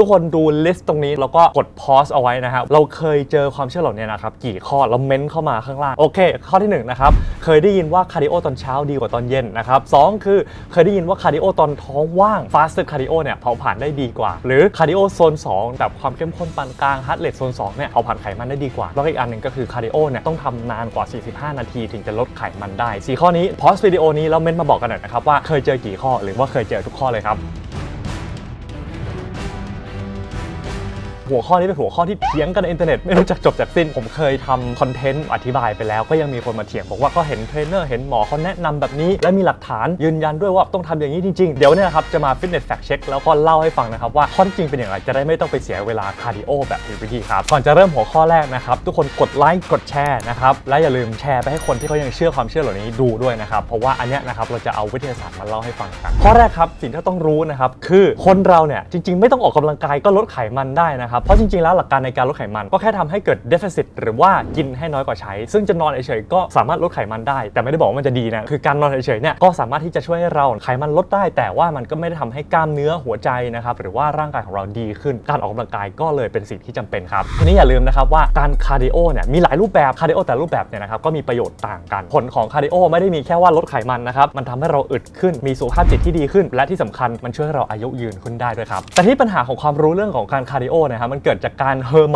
ทุกคนดูลิสต์ตรงนี้แล้วก็กดพอสเอาไว้นะครับเราเคยเจอความเชื่อเหล่านี้นะครับกี่ข้อแล้วเม้นเข้ามาข้างล่าง โอเค ข้อที่หนึ่งนะครับเคยได้ยินว่าคาร์ดิโอตอนเช้าดีกว่าตอนเย็นนะครับสองคือเคยได้ยินว่าคาร์ดิโอตอนท้องว่างฟาสต์คาร์ดิโอเนี่ยเผาผลาญได้ดีกว่า หรือคาร์ดิโอโซน2แบบความเข้มข้นปานกลางฮาร์ดเรทโซน2เนี่ยเผาผลาญไขมันได้ดีกว่า แล้วก็อีกอันหนึ่งก็คือคาร์ดิโอเนี่ยต้องทำนานกว่า 45 นาที ถึงจะลดไขมันได้สี่ข้อนี้พอสวิดีโอนี้แล้วเม้นมาบอกกันหน่อยนะครับว่าเคยเจอกี่ข้อหรือว่าเคยเจอทุกข้อเลยครับ หัวข้อนี้เป็นหัวข้อที่เถียงกันในอินเทอร์เน็ตไม่รู้จักจบจากสิ้น ผมเคยทำคอนเทนต์อธิบายไปแล้วก็ยังมีคนมาเถียงบอกว่าก็เห็นเทรนเนอร์เห็นหมอเขาแนะนำแบบนี้ และมีหลักฐานยืนยันด้วยว่าต้องทำอย่างนี้จริงๆ เดี๋ยวเนี่ยครับจะมาฟิตเนสแฟกเช็คแล้วก็เล่าให้ฟังนะครับว่าข้อท็จจริงเป็นอย่างไรจะได้ไม่ต้องไปเสียเวลาคาร์ดิโอแบบผิดวิธีครับก่อนจะเริ่มหัวข้อแรกนะครับทุกคนกดไลค์กดแชร์นะครับและอย่าลืมแชร์ไปให้คนที่เขายังเชื่อความเชื่อเหล่านี้ดูด้วยนะครับเพราะว่าอันเนี้ยนะครับเราจะเอาวิทยาศาสตร์มาเล่าให้ฟังกันข้อแรกครับสิ่งที่ต้องรู้นะครับคือคนเราเนี่ยจริง ๆ ไม่ต้องออกกำลังกายก็ลดไขมันได้นะครับเพราะจริงๆ แล้วหลักการในการลดไขมัน ก็แค่ทำให้เกิดเดฟ i ซิตหรือว่ากินให้น้อยกว่าใช้ ซึ่งจะนอนเฉยๆก็สามารถลดไขมันได้ แต่ไม่ได้บอกว่ามันจะดีนะ คือการนอนเฉยๆเนี่ยก็สามารถที่จะช่วยให้เราไขมันลดได้ แต่ว่ามันก็ไม่ได้ทำให้กล้ามเนื้อหัวใจนะครับหรือว่าร่างกายของเราดีขึ้น การออกกำลังกายก็เลยเป็นสิ่งที่จำเป็นครับทีนี้อย่าลืมนะครับว่าการคาร์ดิโอเนี่ยมีหลายรูปแบบคาร์ดิโอแต่รูปแบบเนี่ยนะครับก็มีประโยชน์ต่างกัน ผลของคาร์ดิโอไม่ได้มีแค่ว่าลดไขมันนะครับมันทำให้เราอึดขึ้นมีสุขภาพจิตที่ดีขึ้น และที่สำคัญมันช่วยให้เราอายุยืนขึ้นได้ด้วยครับแต่ที่ปัญหาของความรู้เรื่องของการคาร์ดิโอนะครับมันเกิดจากการเฮอร์โม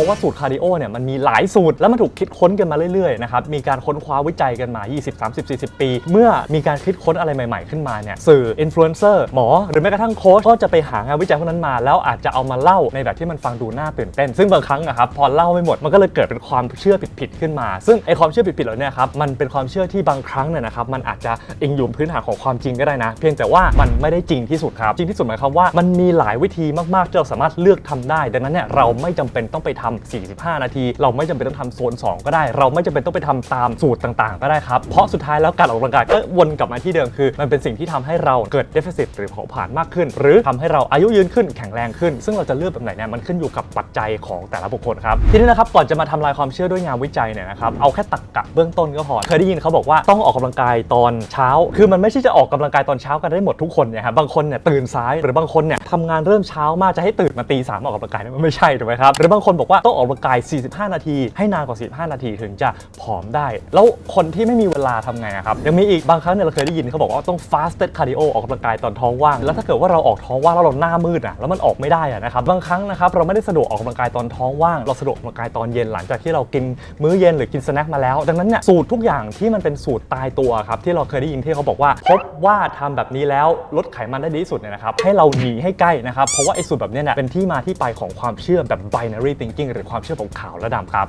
ราะว่าสูตรคาร์ดิโอเนี่ยมันมีหลายสูตรแล้วมันถูกคิดค้นกันมาเรื่อยๆนะครับมีการค้นคว้าวิจัยกันมา 20 30 40 ปี เมื่อมีการคิดค้นอะไรใหม่ ๆขึ้นมาเนี่ยสื่ออินฟลูเอนเซอร์หมอ หรือแม้กระทั่งโค้ชก็จะไปหางานวิจัยพวกนั้นมา แล้วอาจจะเอามาเล่าในแบบที่มันฟังดูน่าตื่นเต้น ซึ่งบางครั้งนะครับพอเล่าไม่หมดมันก็เลยเกิดเป็นความเชื่อผิดๆขึ้นมา ซึ่งไอความเชื่อผิดๆเหล่านี้ครับมันเป็นความเชื่อที่บางครั้งเนี่ยนะครับมันอาจจะอิงอยู่พื้นฐานของความจริงก็ได้นะ เพียงแต่ว่ามันไม่ได้จริงที่สุดครับจริงที่สุดหมายความว่ามันมีหลายวิธีมากๆที่เราสามารถเลือกทำได้ ดังนั้นเนี่ยเราไม่จำเป็นต้องไปทำ45 นาที เราไม่จำเป็นต้องทำโซน 2 ก็ได้ เราไม่จำเป็นต้องไปทำตามสูตรต่างๆ ก็ได้ครับ เพราะสุดท้ายแล้วการออกกำลังกายก็วนกลับมาที่เดิมคือ มันเป็นสิ่งที่ทำให้เราเกิดเดฟ i ซิตหรือเผาผลาญมากขึ้น หรือทำให้เราอายุยืนขึ้นแข็งแรงขึ้น ซึ่งเราจะเลือกแบบไหนเนี่ยมันขึ้นอยู่กับปัจจัยของแต่ละบุคคลครับทีนี้นะครับก่อนจะมาทำลายความเชื่อด้วยงานวิจัยเนี่ยนะครับเอาแค่ตักกะเบื้องต้นก็พอเคยได้ยินเขาบอกว่าต้องออกกำลังกายตอนเช้า คือมันไม่ใช่จะออกกำลังกายตอนเช้ากันได้หมดทุกคนเนี่ยครับบางคนเนี่ยตื่นสายหรือบางคนเนี่ยทำงานเริ่มเช้ามากจะให้ตื่นมาตีสามออกกำลังกายนี่ยมันไม่ใช่ถูกไหมครับหรือบางคนบอกว่าต้องออกกำลังกาย 45 นาที ให้นานกว่า 45 นาทีถึงจะผอมได้ แล้วคนที่ไม่มีเวลาทำไงอะครับ ยังมีอีกบางครั้งเนี่ยเราเคยได้ยินเขาบอกว่าต้อง fasted cardio ออกกำลังกายตอนท้องว่าง แล้วถ้าเกิดว่าเราออกท้องว่างแล้วเราหน้ามืดอะแล้วมันออกไม่ได้อะนะครับ บางครั้งนะครับเราไม่ได้สะดวกออกกำลังกายตอนท้องว่าง เราสะดวกออกกำลังกายตอนเย็นหลังจากที่เรากินมื้อเย็นหรือกินสแน็คมาแล้ว ดังนั้นเนี่ยสูตรทุกอย่างที่มันเป็นสูตรตายตัวครับที่เราเคยได้ยินที่เขาบอกว่า พบว่าทำแบบนี้แล้วลดไขมันได้ดีที่สุดเนี่ยนะครับให้เราหนีให้ใกล้นะครับเพราะว่าไอ้สูตรแบบเนี้ยเนี่ยเป็นที่มาที่ไปของความเชื่อแบบ binary thinking หรือความเชื่อของขาวและดำครับ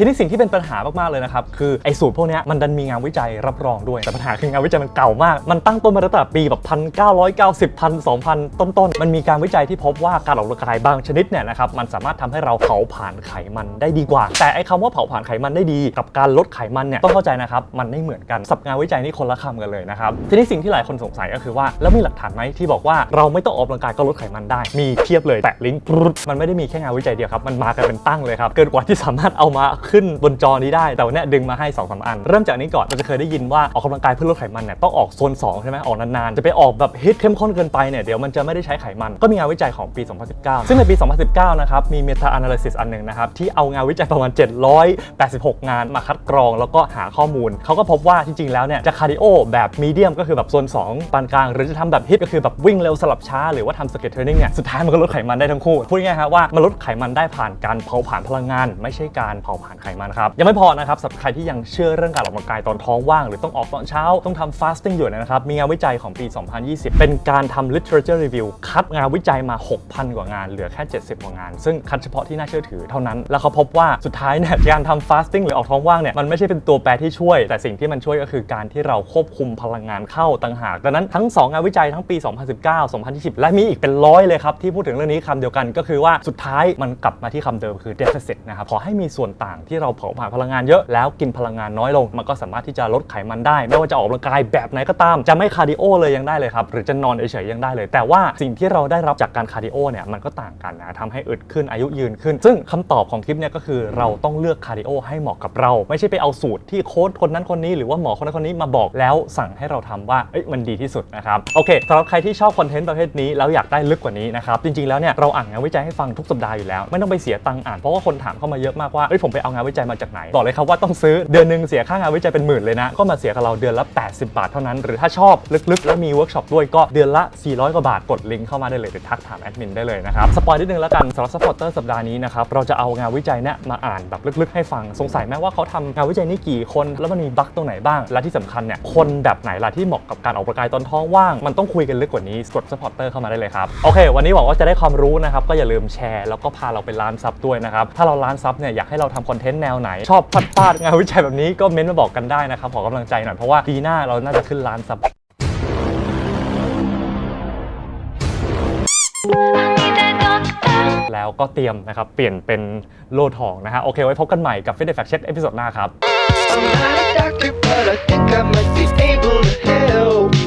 ทีนี้สิ่งที่เป็นปัญหามากๆเลยนะครับ คือไอ้สูตรพวกนี้มันดันมีงานวิจัยรับรองด้วย แต่ปัญหาคืองานวิจัยมันเก่ามาก มันตั้งต้นมาตั้งแต่ปีแบบพันเก้าร้อยเก้าสิบพันสองพันต้นๆ มันมีการวิจัยที่พบว่าการออกกำลังกายบางชนิดเนี่ยนะครับมันสามารถทำให้เราเผาผลาญไขมันได้ดีกว่า แต่ไอ้คำว่าเผาผลาญไขมันได้ดี กับการลดไขมันเนี่ยต้องเข้าใจนะครับมันไม่เหมือนกันสับงานวิจัยนี่คนละคำกันเลยนะครับทีนี้สิ่งที่หลายคนสงสัยก็คือว่าแล้วมีหลักฐานไหมที่บอกว่าเราไม่ต้องออกกำลังกายก็ลดไขมันได้ มีเทียบเลยแปะลิงก์มันไม่ได้มีแค่งานวิจัยเดียวครับมันมากันเป็นตั้งเลยครับเกินกว่าที่สามารถเอามาขึ้นบนจอนี้ได้ แต่วันเนี้ยดึงมาให้2อสอัน เริ่มจากนี้ก่อน เราจะเคยได้ยินว่าออกกำลังกายเพื่อลดไขมันเนี่ยต้องออกโซน2ใช่ไหมออกนานๆ จะไปออกแบบฮิตเข้มข้นเกินไปเนี่ยเดี๋ยวมันจะไม่ได้ใช้ไขมัน ก็มีงานวิจัยของปี 2019 ซึ่งในปี 2019 นะครับ มี meta analysis อันหนึ่งนะครับ ที่เอางานวิจัยประมาณ 786 งานมาคัดกรองแล้วก็หาข้อมูล เขาก็พบว่าจริงๆ แล้วเนี่ยจะคาร์ดิโอแบบมีเดียมก็คือแบบโซน 2 ปานกลาง หรือจะทำแบบฮิตก็คือแบบวิ่งเร็วสลับช้าหรือว่าทำสเก็ตเทรนนิ่งเนี่ยสุดท้ายมันก็ลดไขมันได้ทั้งคู่พูดง่ายๆว่ามันลดไขมันได้ผ่านการเผาผลาญพลังงาน ไม่ใช่การเผาผลาญไขมันครับ ยังไม่พอนะครับสำหรับใครที่ยังเชื่อเรื่องการออกกำลังกายตอนท้องว่าง หรือต้องออกตอนเช้าต้องทำ fasting อยู่นะครับ มีงานวิจัยของปี 2020 เป็นการทำ literature review คัดงานวิจัยมา 6,000 กว่างาน เหลือแค่ 70 กว่างาน ซึ่งคัดเฉพาะที่น่าเชื่อถือเท่านั้น แล้วเขาพบว่าสุดท้ายเนี่ยการทำ fasting หรือออกท้องว่างเนี่ยมันไม่ใช่เป็นตัวแปรที่ช่วย แต่สิ่งที่มันช่วยก็คือการที่เราควบคุมพลังงานเข้าต่างหาก ดังนั้นทั้ง 2 งานวิจัยทั้งปี 2019 2020 และมีอีกเป็นร้อยเลยครับที่พูดถึงเรื่องนี้คำเดียวกันก็คือว่าสุดท้ายมันกลับมาที่คำเดิมคือ deficit นะครับขอให้มีส่วนต่างงที่เราเผาผลาญพลังงานเยอะแล้วกินพลังงานน้อยลง มันก็สามารถที่จะลดไขมันได้ ไม่ว่าจะออกกำลังกายแบบไหนก็ตาม จะไม่คาร์ดิโอเลยยังได้เลยครับ หรือจะนอนเฉยๆยังได้เลย แต่ว่าสิ่งที่เราได้รับจากการคาร์ดิโอเนี่ยมันก็ต่างกันนะทำให้อึดขึ้นอายุยืนขึ้น ซึ่งคำตอบของคลิปเนี่ยก็คือเราต้องเลือกคาร์ดิโอให้เหมาะกับเรา ไม่ใช่ไปเอาสูตรที่โค้ชคนนั้นคนนี้หรือว่าหมอคนนั้นคนนี้มาบอกแล้วสั่งให้เราทำว่าเอ้ยมันดีที่สุดนะครับโอเคสำหรับใครที่ชอบคอนเทนต์ประเภทนี้แล้วอยากได้ลึกกว่านี้นะครับจริงๆแล้วเนี่ยเราอ่านงานวิจัยให้ฟังทุกสัปดาห์อยู่แล้ว ไม่ต้องไปเสียตังค์อ่านเพราะว่าคนถามเข้ามาเยอะมากว่าเอ้ยผมไปเอางานวิจัยมาจากไหน บอกเลยครับว่าต้องซื้อเดือนหนึ่งเสียค่างานวิจัยเป็นหมื่นเลยนะ ก็มาเสียกับเราเดือนละ 80 บาทเท่านั้น หรือถ้าชอบลึกๆ แล้วมีเวิร์กช็อปด้วยก็เดือนละ 400 กว่าบาท กดลิงก์เข้ามาได้เลยหรือทักถามแอดมินได้เลยนะครับ สปอยนิดนึงแล้วกันสำหรับซัพพอร์เตอร์สัปดาห์นี้นะครับ เราจะเอางานวิจัยเนี่ยมาอ่านแบบลึกๆ ให้ฟัง สงสัยไหมว่าเขาทำงานวิจัยนี้กี่คน แล้วมันมีบั๊กตรงไหนบ้าง และที่สำคัญเนี่ย คนแบบไหนล่ะที่เหมาะกับการออกกำลังกายตอนท้องว่าง มันต้องคุยกันลึกกว่านี้ กดซัพพอร์เตอร์เข้ามาได้เลยครับ โอเค วันนี้หวังว่าจะได้ความรู้นะครับ ก็อย่าลืมแชร์ แล้วก็พาเราไปล้านซับด้วยนะครับ ถ้าเราล้านซับเนี่ยอยากให้เราทำคอนเทนต์แนวไหน ชอบพัดฟาดงานวิจัยแบบนี้ก็เม้นต์มาบอกกันได้นะครับขอกำลังใจหน่อยเพราะว่าปีหน้าเราน่าจะขึ้นล้านซับ แล้วก็เตรียมนะครับ เปลี่ยนเป็นโลทองนะฮะ โอเค ไว้พบกันใหม่กับ Fit Fact Check เอพิโซดหน้าครับ I'm not a doctor, but I think I might be able to help.